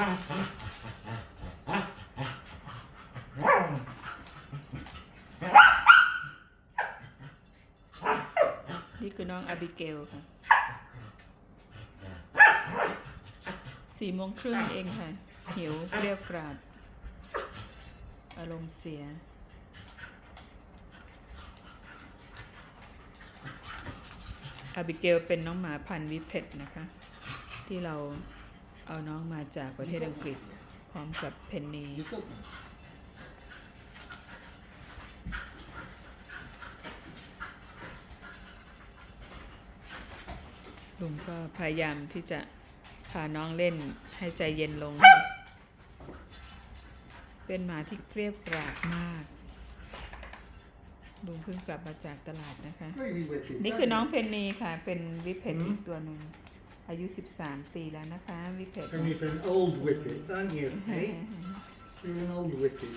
นี่คือน้องอาบิเกลค่ะสี่โมงครึ่งเองค่ะ หิวเรียวกราด อารมณ์เสียอาบิเกลเป็นน้องหมาพันธุ์วิเพตนะคะ ที่เรา เอาน้องมาจากประเทศอังกฤษพร้อมกับเพนนี You've got them. ลุงก็พยายามที่จะพาน้องเล่นให้ใจเย็นลง เป็นหมาที่เกรียบกราดมาก ลุงเพิ่งกลับมาจากตลาดนะคะ Crazy wicked. นี่คือน้องเพนนีค่ะ เป็นวิเพนอีกตัวหนึ่ง อายุ 13 ปีแล้วนะคะวิเพน Penny for an old whippet, aren't you? eh? You're an old whippet.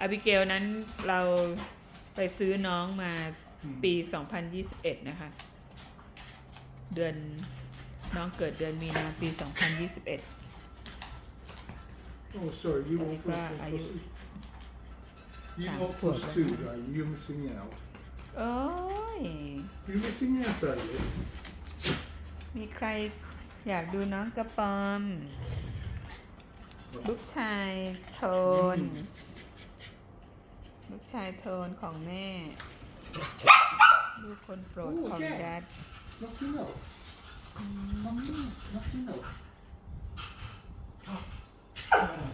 อาบิเกลนั้นเราไปซื้อน้องมาปี 2021 นะคะ เดือนน้องเกิดเดือนมีนาปี 2021 Oh, sorry, you want Penny plus for- one are plus you- two? You Sam want Ford, plus right? two, are you? You're missing out. โอ้ย You're missing out, are you? มีใคร อยากดูน้องกระปอม ลูกชายโทน ลูกชายโทนของแม่ ลูกคนโปรดของแดด Not enough. Not enough. Not enough. She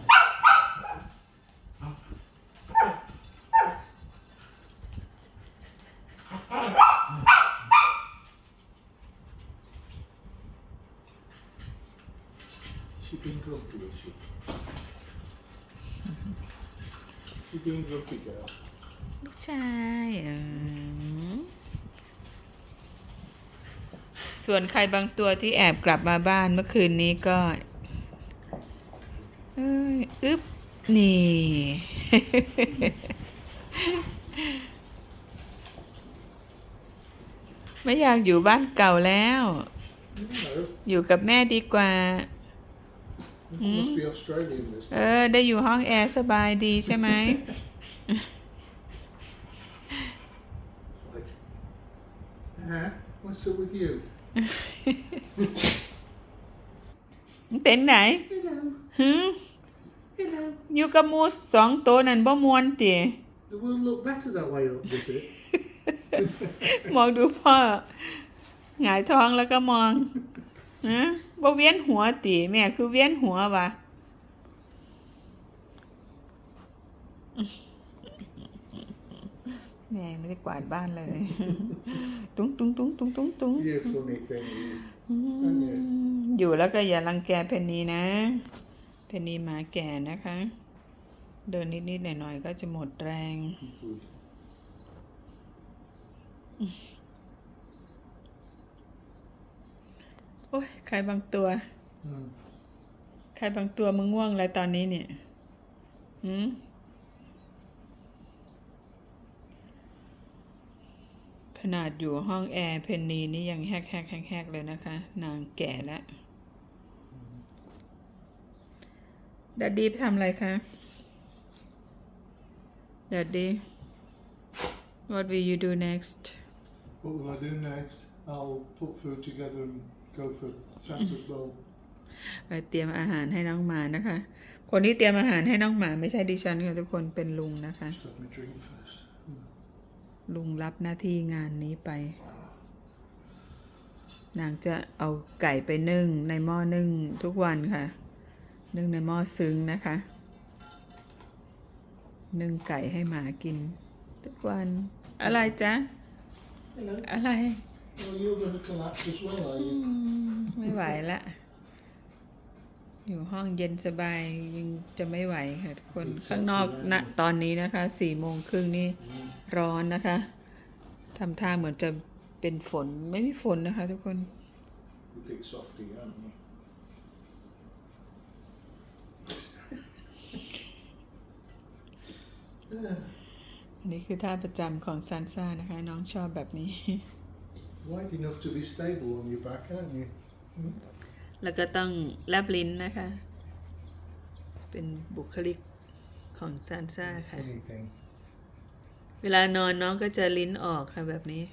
grumpy, is she? She been grumpy, girl. ลูกชายอืมส่วนใครบางตัวที่แอบกลับมาบ้านเมื่อคืนนี้ก็เอ้ยอึ๊บ นี่ ไม่อยากอยู่บ้านเก่าแล้ว No, อยู่กับแม่ดีกว่า must be Australian this เอ time. อ ได้อยู่ห้องแอร์สบายดีใช่ไหม What? Huh? What's up with you? เป็นไหน Hello. ฮึ Hello. อยู่กับหมูสองตัวนั่นบ่มวนติ The world look better that way up, does it? มองดูพ่อหงายท้องแล้วก็มองนะ บ่เวียนหัวติแม่คือเวียนหัววะแม่ไม่ได้กวาดบ้านเลย ตุ้งตุ้งตุ้งตุ้งตุ้งตุ้ง you funny thing, you. อืมอยู่แล้วก็อย่ารังแกเพนนีนะ เพนนีหมาแก่นะคะ เดินนิดๆหน่อยๆก็จะหมดแรง โอ้ยใครบางตัว Mm. ใครบางตัวมึงง่วงอะไรตอนนี้เนี่ยหืมขนาดอยู่ห้องแอร์เพนนีนี่ยังแฮกแฮกแฮกแฮกเลยนะคะ นางแก่แล้วดัดดี้ทำอะไรคะดัดดี้ what will you do next What will I do next? I'll put food together and go for Santa's bowl. ไปเตรียมอาหารให้น้องหมานะคะ คนที่เตรียมอาหารให้น้องหมาไม่ใช่ดิฉันค่ะทุกคนเป็นลุงนะคะ Just have my drink first. Mm. ลุงรับหน้าที่งานนี้ไป นางจะเอาไก่ไปนึ่งในหม้อนึ่งทุกวันค่ะ นึ่งในหม้อซึ้งนะคะ นึ่งไก่ให้หมากิน ทุกวัน อะไรจ๊ะ Hello. อะไร Well, you're going to collapse as well, are you? ไม่ไหวละ อยู่ห้องเย็นสบายยังจะไม่ไหวค่ะทุกคนข้างนอกณตอนนี้นะคะสี่โมงครึ่งนี่ร้อนนะคะทำท่าเหมือนจะเป็นฝนไม่มีฝนนะคะ ทุกคน You big softy, aren't you? อันนี้คือท่าประจำของซานซ่านะคะ น้องชอบแบบนี้ Wide enough to be stable on your back, aren't you? แล้วก็ต้องแลบลิ้นนะคะ เป็นบุคลิกของซานซ่าค่ะ Funny thing. เวลานอนน้องก็จะลิ้นออกค่ะแบบนี้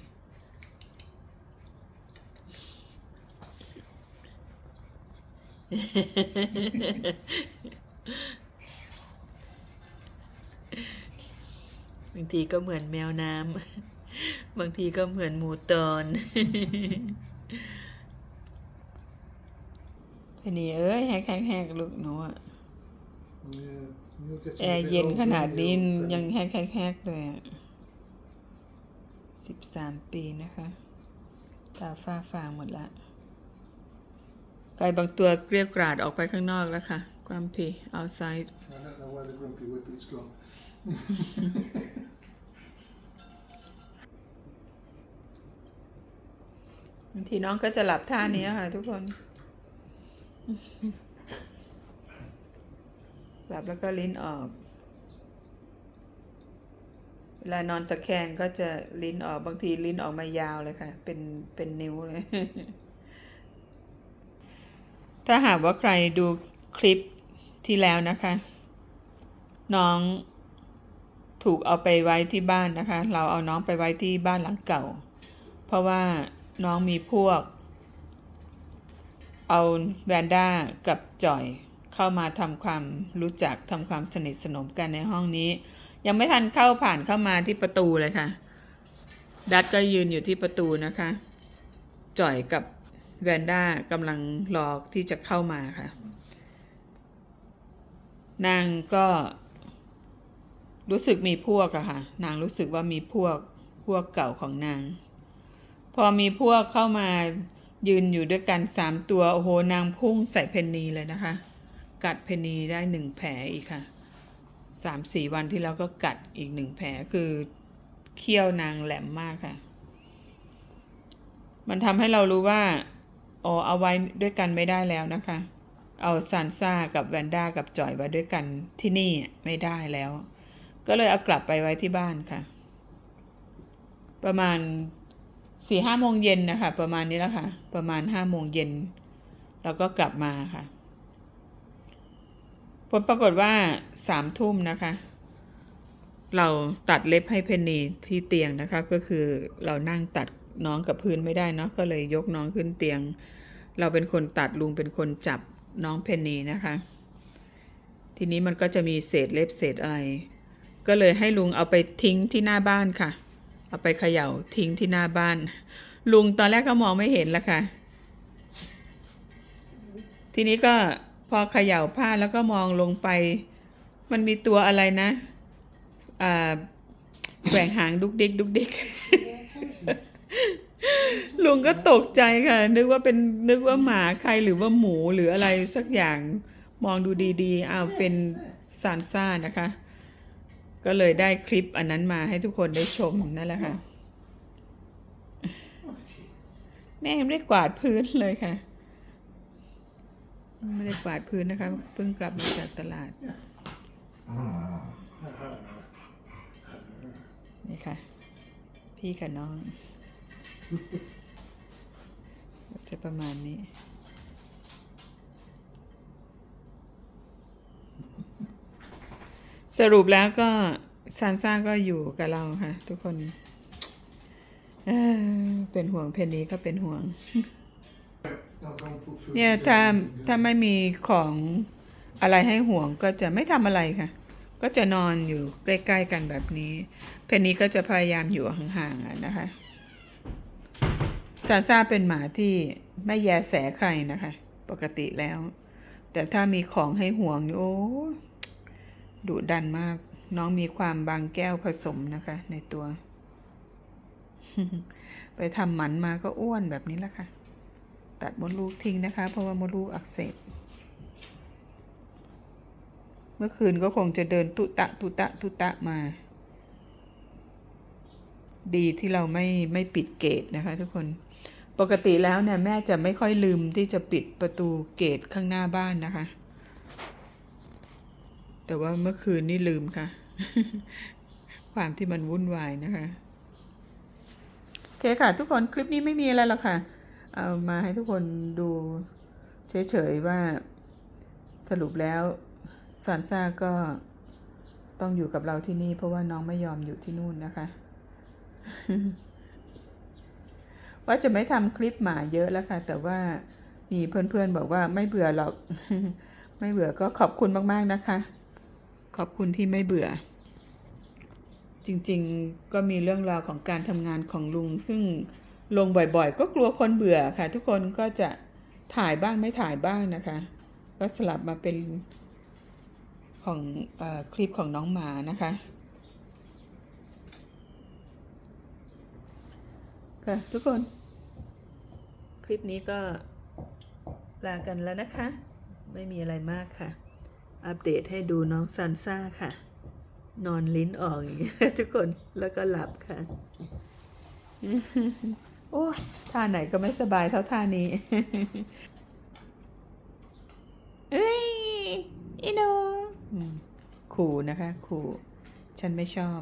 บางทีก็เหมือนแมวน้ำ บางทีก็เหมือนหมูตอนทีนี้เอ้ยแหกแหกๆลูกหนูอะ Yeah, you're getting แอ a ร์ bit เย็น old, ขนาด aren't นี้ you? ยังแฮกแฮกแฮกเลยอะสิบสามปีนะคะ ตาฝ้าฟางหมดละไก่บางตัวเกลียวกราดออกไปข้างนอกแล้วค่ะกรัมพี outside I don't know where the grumpy whippet's gone. างทีน้องก็จะหลับท่านี้ค่ะ ทุกคน หลับแล้วก็ลิ้นออก เวลานอนตะแคงก็จะลิ้นออกบางทีลิ้นออกมายาวเลยค่ะ เป็นเป็นนิ้วเลย ถ้าหากว่าใครดูคลิปที่แล้วนะคะ น้องถูกเอาไปไว้ที่บ้านนะคะ เราเอาน้องไปไว้ที่บ้านหลังเก่า เพราะว่า น้องมีพวก เอาแวนด้ากับจ่อยเข้ามาทำความรู้จักทำความสนิทสนมกันในห้องนี้ ยังไม่ทันเข้าผ่านเข้ามาที่ประตูเลยค่ะ ดัดก็ยืนอยู่ที่ประตูนะคะ จ่อยกับแวนด้ากำลังรอที่จะเข้ามาค่ะ นางก็รู้สึกมีพวกอะค่ะ นางรู้สึกว่ามีพวกพวกเก่าของนาง พอมีพวกเข้ามายืนอยู่ด้วยกันสามตัวโอ้โหนางพุ่งใส่เพนนีเลยนะคะ กัดเพนนีได้หนึ่งแผลอีกค่ะสามสี่วันที่แล้วก็กัดอีกหนึ่งแผลคือเขี้ยวนางแหลมมากค่ะ มันทำให้เรารู้ว่าอ๋อเอาไว้ด้วยกันไม่ได้แล้วนะคะ เอาซานซ่ากับแวนด้ากับจอยไว้ด้วยกันที่นี่ไม่ได้แล้ว ก็เลยเอากลับไปไว้ที่บ้านค่ะ ประมาณ สี่ห้าโมงเย็นนะคะ ประมาณนี้แล้วค่ะ ประมาณห้าโมงเย็นเราก็กลับมาค่ะ ผลปรากฏว่าสามทุ่มนะคะ เราตัดเล็บให้เพนนีที่เตียงนะคะ ก็คือเรานั่งตัดน้องกับพื้นไม่ได้เนาะก็เลยยกน้องขึ้นเตียง เราเป็นคนตัดลุงเป็นคนจับน้องเพนนีนะคะ ทีนี้มันก็จะมีเศษเล็บเศษอะไร ก็เลยให้ลุงเอาไปทิ้งที่หน้าบ้านค่ะ เอาไปเขย่าทิ้งที่หน้าบ้าน ลุงตอนแรกก็มองไม่เห็นละค่ะ ทีนี้ก็พอเขย่าผ้าแล้วก็มองลงไป มันมีตัวอะไรนะอ่าแหว่งหางดุกดิกดุกดิกลุงก็ตกใจค่ะ นึกว่าเป็นนึกว่าหมาใครหรือว่าหมูหรืออะไรสักอย่างมองดูดีๆอ้าวเป็นซานซ่านะคะ ก็เลยได้คลิปอันนั้นมาให้ทุกคนได้ชมนั่นแหละค่ะ แม่ยังไม่ได้กวาดพื้นเลยค่ะ ไม่ได้กวาดพื้นนะคะเพิ่งกลับมาจากตลาดนี่ค่ะ พี่กับน้อง จะประมาณนี้ สรุปแล้วก็ซานซ่าก็อยู่กับเราค่ะ ทุกคนเเป็นห่วงเพนนีก็เป็นห่วง เนี่ยถ้าถ้าไม่มีของอะไรให้ห่วงก็จะไม่ทำอะไรค่ะ ก็จะนอนอยู่ใกล้ๆกันแบบนี้ เพนนีก็จะพยายามอยู่ห่างๆนะคะซาซาเป็นหมาที่ไม่แยแสใครนะคะ ปกติแล้ว แต่ถ้ามีของให้ห่วงนี่โอ้ ดุดันมาก น้องมีความบางแก้วผสมนะคะ ในตัว ไปทำหมันมาก็อ้วนแบบนี้แหละค่ะ ตัดมดลูกทิ้งนะคะ เพราะว่ามดลูกอักเสบเมื่อคืนก็คงจะเดินตุตะตุตะตุตะมา ดีที่เราไม่ไม่ปิดเกตนะคะทุกคนปกติแล้วเนี่ยแม่จะไม่ค่อยลืมที่จะปิดประตูเกตข้างหน้าบ้านนะคะ แต่ว่าเมื่อคืนนี่ลืมค่ะ ความที่มันวุ่นวายนะคะโอเคค่ะ ทุกคนคลิปนี้ไม่มีอะไรหรอกค่ะ เอามาให้ทุกคนดูเฉยๆว่าสรุปแล้วซานซ่าก็ต้องอยู่กับเราที่นี่ เพราะว่าน้องไม่ยอมอยู่ที่นู่นนะคะ ว่าจะไม่ทำคลิปหมาเยอะแล้วค่ะ แต่ว่ามีเพื่อนๆบอกว่าไม่เบื่อหรอก ไม่เบื่อก็ขอบคุณมากๆนะคะ ขอบคุณที่ไม่เบื่อ จริงๆก็มีเรื่องราวของการทำงานของลุง ซึ่งลงบ่อยๆ ก็กลัวคนเบื่อค่ะ ทุกคนก็จะถ่ายบ้างไม่ถ่ายบ้างนะคะ ก็สลับมาเป็นของออคลิปของน้องหมานะคะค่ะทุกคนคลิปนี้ก็ลากันแล้วนะคะ ไม่มีอะไรมากค่ะ อัปเดตให้ดูน้องซันซ่าค่ะ นอนลิ้นออกอย่างเงี้ยทุกคนแล้วก็หลับค่ะ โอ้ท่าไหนก็ไม่สบายเท่าท่านี้เอ้ยอีโนอืมขู่นะคะขู่ฉันไม่ชอบ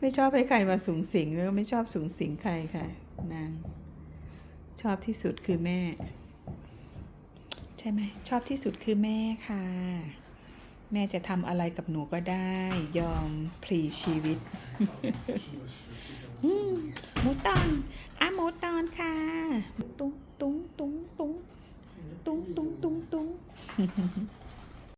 ไม่ชอบให้ใครมาสูงสิงแล้วก็ไม่ชอบสูงสิงใครค่ะ นาง ชอบที่สุดคือแม่ใช่ไหมชอบที่สุดคือแม่ค่ะ แม่จะทำอะไรกับหนูก็ได้ ยอมพลีชีวิตหมูตอนอะหมูตอนค่ะ ตุ้งตุ้งตุ้งตุ้งตุ้งตุ้งตุ้งตุ้ง